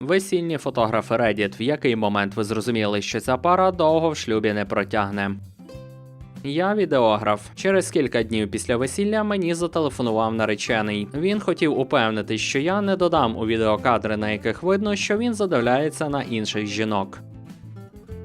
Весільні фотографи Reddit, в який момент ви зрозуміли, що ця пара довго в шлюбі не протягне. Я відеограф. Через кілька днів після весілля мені зателефонував наречений. Він хотів упевнити, що я не додам у відеокадри, на яких видно, що він задивляється на інших жінок.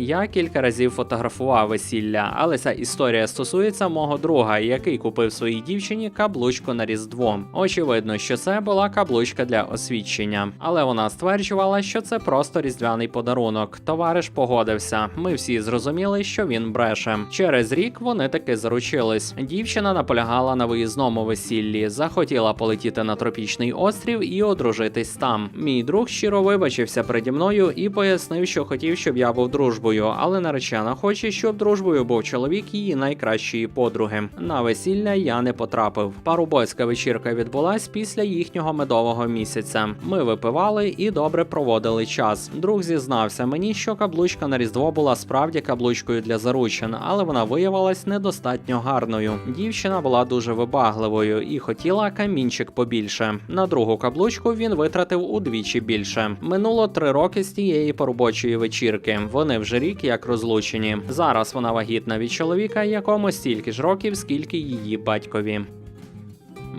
Я кілька разів фотографував весілля, але ця історія стосується мого друга, який купив своїй дівчині каблучку на різдво. Очевидно, що це була каблучка для освідчення, але вона стверджувала, що це просто різдвяний подарунок. Товариш погодився. Ми всі зрозуміли, що він бреше. Через рік вони таки заручились. Дівчина наполягала на виїзному весіллі, захотіла полетіти на тропічний острів і одружитись там. Мій друг щиро вибачився переді мною і пояснив, що хотів, щоб я був дружбою, але наречена хоче, щоб дружбою був чоловік її найкращої подруги. На весілля я не потрапив. Парубоцька вечірка відбулась після їхнього медового місяця. Ми випивали і добре проводили час. Друг зізнався мені, що каблучка на різдво була справді каблучкою для заручин, але вона виявилась недостатньо гарною. Дівчина була дуже вибагливою і хотіла камінчик побільше. На другу каблучку він витратив удвічі більше. Минуло три роки з тієї поробочої вечірки. Вони вже рік як розлучені. Зараз вона вагітна від чоловіка, якому стільки ж років, скільки її батькові.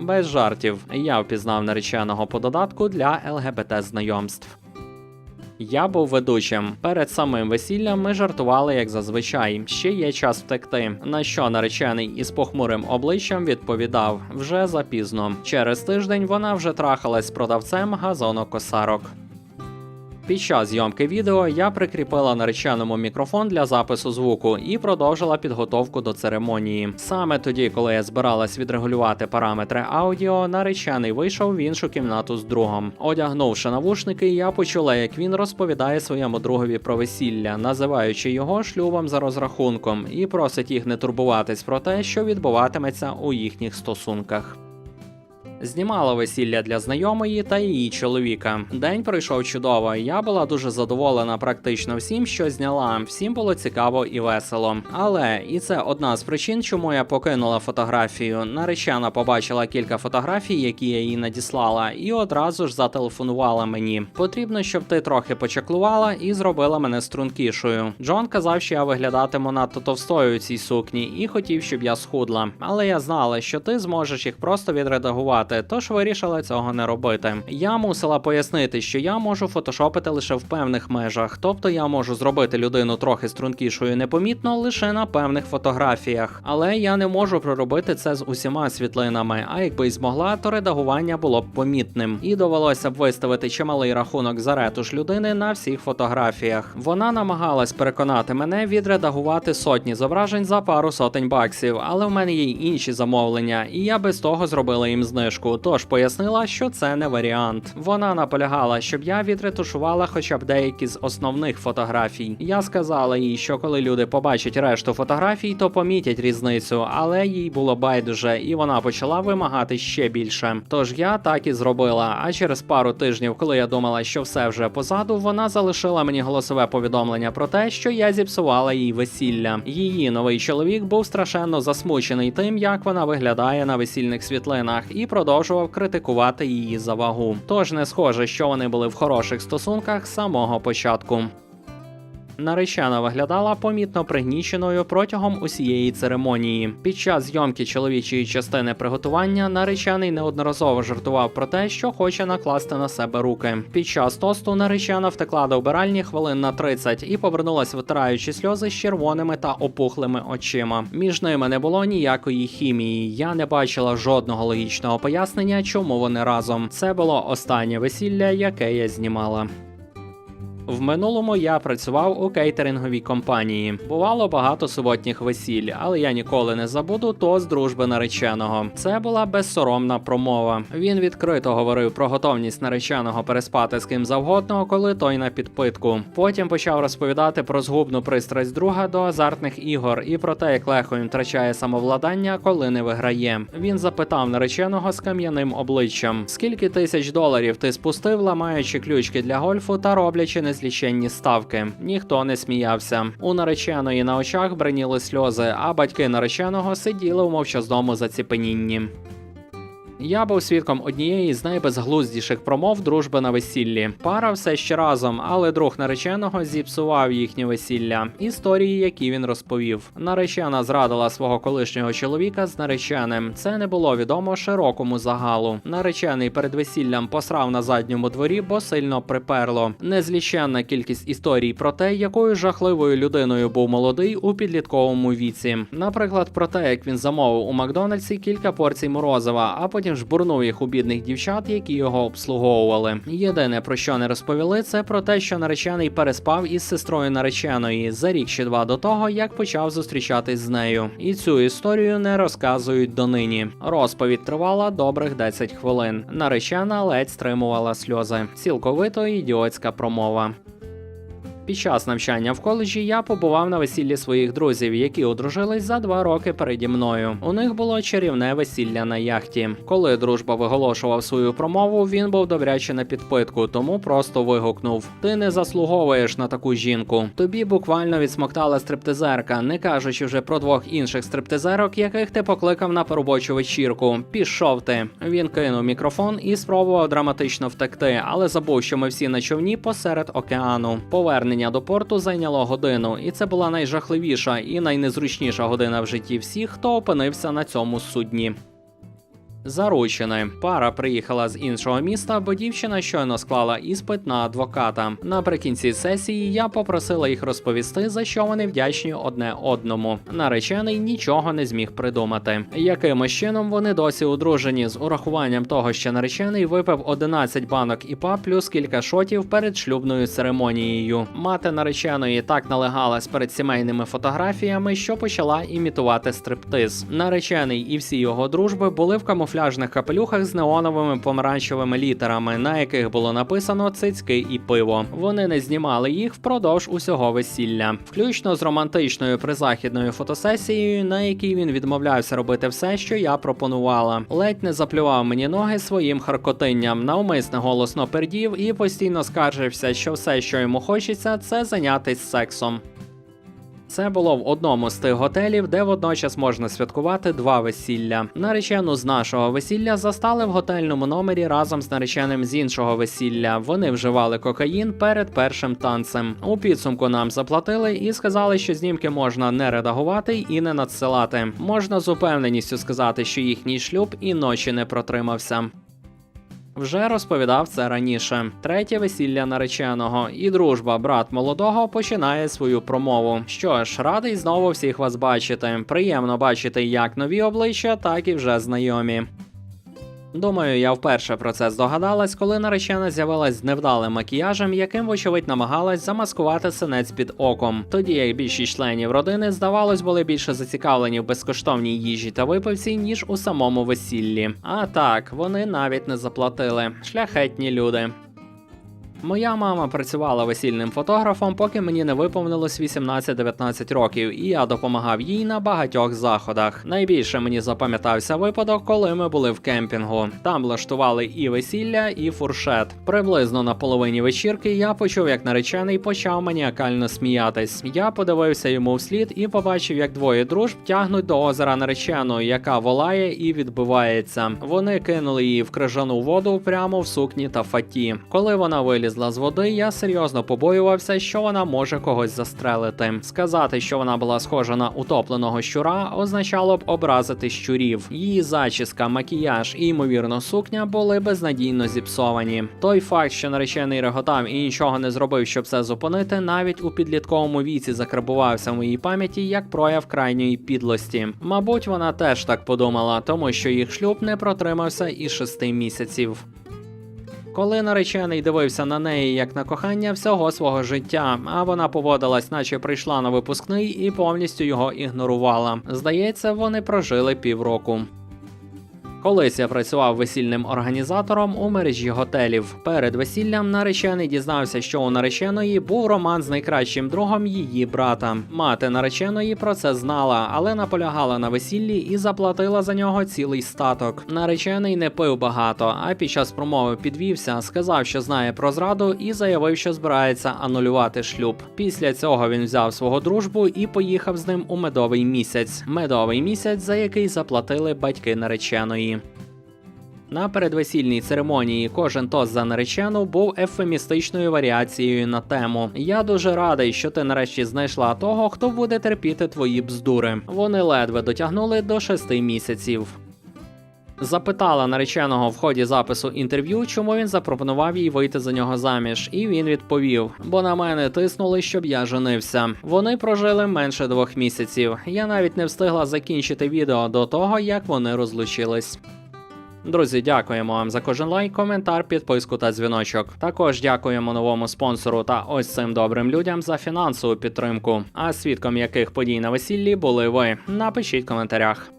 Без жартів, я впізнав нареченого по додатку для ЛГБТ знайомств. Я був ведучим. Перед самим весіллям ми жартували як зазвичай. Ще є час втекти. На що наречений із похмурим обличчям відповідав вже запізно. Через тиждень вона вже трахалась з продавцем газонокосарок. Під час зйомки відео я прикріпила нареченому мікрофон для запису звуку і продовжила підготовку до церемонії. Саме тоді, коли я збиралась відрегулювати параметри аудіо, наречений вийшов в іншу кімнату з другом. Одягнувши навушники, я почула, як він розповідає своєму другові про весілля, називаючи його шлюбом за розрахунком, і просить їх не турбуватись про те, що відбуватиметься у їхніх стосунках. Знімала весілля для знайомої та її чоловіка. День пройшов чудово. Я була дуже задоволена практично всім, що зняла. Всім було цікаво і весело. Але і це одна з причин, чому я покинула фотографію. Наречена побачила кілька фотографій, які я їй надіслала, і одразу ж зателефонувала мені. Потрібно, щоб ти трохи почаклувала і зробила мене стрункішою. Джон казав, що я виглядатиму надто товстою у цій сукні, і хотів, щоб я схудла. Але я знала, що ти зможеш їх просто відредагувати тож вирішила цього не робити. Я мусила пояснити, що я можу фотошопити лише в певних межах, тобто я можу зробити людину трохи стрункішою непомітно лише на певних фотографіях. Але я не можу проробити це з усіма світлинами. А якби й змогла, то редагування було б помітним. І довелося б виставити чималий рахунок за ретуш людини на всіх фотографіях. Вона намагалась переконати мене відредагувати сотні зображень за пару сотень баксів, але в мене є інші замовлення, і я без того зробила їм знижку тож пояснила, що це не варіант. Вона наполягала, щоб я відретушувала хоча б деякі з основних фотографій. Я сказала їй, що коли люди побачать решту фотографій, то помітять різницю, але їй було байдуже, і вона почала вимагати ще більше. Тож я так і зробила. А через пару тижнів, коли я думала, що все вже позаду, вона залишила мені голосове повідомлення про те, що я зіпсувала їй весілля. Її новий чоловік був страшенно засмучений тим, як вона виглядає на весільних світлинах, і продовжував критикувати її за вагу. Тож не схоже, що вони були в хороших стосунках з самого початку. Наречена виглядала помітно пригніченою протягом усієї церемонії. Під час зйомки чоловічої частини приготування наречений неодноразово жартував про те, що хоче накласти на себе руки. Під час тосту наречена втекла до вбиральні хвилин на 30 і повернулась, витираючи сльози з червоними та опухлими очима. Між ними не було ніякої хімії. Я не бачила жодного логічного пояснення, чому вони разом. Це було останнє весілля, яке я знімала. В минулому я працював у кейтеринговій компанії. Бувало багато суботніх весіль, але я ніколи не забуду то з дружби нареченого. Це була безсоромна промова. Він відкрито говорив про готовність нареченого переспати з ким завгодно, коли той на підпитку. Потім почав розповідати про згубну пристрасть друга до азартних ігор і про те, як легко він втрачає самовладання, коли не виграє. Він запитав нареченого з кам'яним обличчям: скільки тисяч доларів ти спустив, ламаючи ключки для гольфу та роблячи незліченні ставки. Ніхто не сміявся. У нареченої на очах бриніли сльози, а батьки нареченого сиділи у мовчазному заціпенінні. Я був свідком однієї з найбезглуздіших промов дружби на весіллі. Пара все ще разом, але друг нареченого зіпсував їхнє весілля. Історії, які він розповів. Наречена зрадила свого колишнього чоловіка з нареченим. Це не було відомо широкому загалу. Наречений перед весіллям посрав на задньому дворі, бо сильно приперло. Незліченна кількість історій про те, якою жахливою людиною був молодий у підлітковому віці. Наприклад, про те, як він замовив у Макдональдсі кілька порцій морозива, а потім жбурнув їх у бідних дівчат, які його обслуговували. Єдине про що не розповіли, це про те, що наречений переспав із сестрою нареченої за рік чи два до того, як почав зустрічатись з нею. І цю історію не розказують донині. Розповідь тривала добрих 10 хвилин. Наречена ледь стримувала сльози. Цілковито ідіотська промова. Під час навчання в коледжі я побував на весіллі своїх друзів, які одружились за два роки переді мною. У них було чарівне весілля на яхті. Коли дружба виголошував свою промову, він був добряче на підпитку, тому просто вигукнув: Ти не заслуговуєш на таку жінку. Тобі буквально відсмоктала стриптизерка, не кажучи вже про двох інших стриптизерок, яких ти покликав на робочу вечірку. Пішов ти. Він кинув мікрофон і спробував драматично втекти, але забув, що ми всі на човні посеред океану. Повернення до порту зайняло годину, і це була найжахливіша і найнезручніша година в житті всіх, хто опинився на цьому судні. Заручини. Пара приїхала з іншого міста, бо дівчина щойно склала іспит на адвоката. Наприкінці сесії я попросила їх розповісти, за що вони вдячні одне одному. Наречений нічого не зміг придумати. Якимось чином вони досі одружені з урахуванням того, що наречений випив 11 банок іпа плюс кілька шотів перед шлюбною церемонією. Мати нареченої так налегалась перед сімейними фотографіями, що почала імітувати стриптиз. Наречений і всі його дружби були в камуфляжних капелюхах з неоновими помаранчевими літерами, на яких було написано цицьки і пиво. Вони не знімали їх впродовж усього весілля, включно з романтичною призахідною фотосесією, на якій він відмовлявся робити все, що я пропонувала. Ледь не заплював мені ноги своїм харкотинням, навмисне голосно пердів і постійно скаржився, що все, що йому хочеться, це зайнятись сексом. Це було в одному з тих готелів, де водночас можна святкувати два весілля. Наречену з нашого весілля застали в готельному номері разом з нареченим з іншого весілля. Вони вживали кокаїн перед першим танцем. У підсумку нам заплатили і сказали, що знімки можна не редагувати і не надсилати. Можна з упевненістю сказати, що їхній шлюб і ночі не протримався. Вже розповідав це раніше. Третє весілля нареченого і дружба брат молодого починає свою промову. Що ж, радий знову всіх вас бачити. Приємно бачити як нові обличчя, так і вже знайомі. Думаю, я вперше про це здогадалась, коли наречена з'явилась з невдалим макіяжем, яким, вочевидь, намагалась замаскувати синець під оком. Тоді як більшість членів родини, здавалось, були більше зацікавлені в безкоштовній їжі та випивці, ніж у самому весіллі. А так, вони навіть не заплатили. Шляхетні люди. Моя мама працювала весільним фотографом, поки мені не виповнилось 18-19 років, і я допомагав їй на багатьох заходах. Найбільше мені запам'ятався випадок, коли ми були в кемпінгу. Там влаштували і весілля, і фуршет. Приблизно на половині вечірки я почув, як наречений почав маніакально сміятись. Я подивився йому вслід і побачив, як двоє дружб тягнуть до озера наречену, яка волає і відбивається. Вони кинули її в крижану воду прямо в сукні та фаті. Коли вона вилізла з води, я серйозно побоювався, що вона може когось застрелити. Сказати, що вона була схожа на утопленого щура, означало б образити щурів. Її зачіска, макіяж і ймовірно сукня були безнадійно зіпсовані. Той факт, що наречений реготав і нічого не зробив, щоб це зупинити, навіть у підлітковому віці закарбувався в моїй пам'яті як прояв крайньої підлості. Мабуть, вона теж так подумала, тому що їх шлюб не протримався і шести місяців. Коли наречений дивився на неї як на кохання всього свого життя, а вона поводилась, наче прийшла на випускний і повністю його ігнорувала. Здається, вони прожили півроку. Колись я працював весільним організатором у мережі готелів. Перед весіллям наречений дізнався, що у нареченої був роман з найкращим другом її брата. Мати нареченої про це знала, але наполягала на весіллі і заплатила за нього цілий статок. Наречений не пив багато, а під час промови підвівся, сказав, що знає про зраду, і заявив, що збирається анулювати шлюб. Після цього він взяв свого дружбу і поїхав з ним у медовий місяць. Медовий місяць, за який заплатили батьки нареченої. На передвесільній церемонії кожен тост за наречену був ефемістичною варіацією на тему. Я дуже радий, що ти нарешті знайшла того, хто буде терпіти твої бздури. Вони ледве дотягнули до шести місяців. Запитала нареченого в ході запису інтерв'ю, чому він запропонував їй вийти за нього заміж, і він відповів: бо на мене тиснули, щоб я женився. Вони прожили менше двох місяців. Я навіть не встигла закінчити відео до того, як вони розлучились. Друзі, дякуємо вам за кожен лайк, коментар, підписку та дзвіночок. Також дякуємо новому спонсору та ось цим добрим людям за фінансову підтримку. А свідком яких подій на весіллі були ви? Напишіть в коментарях.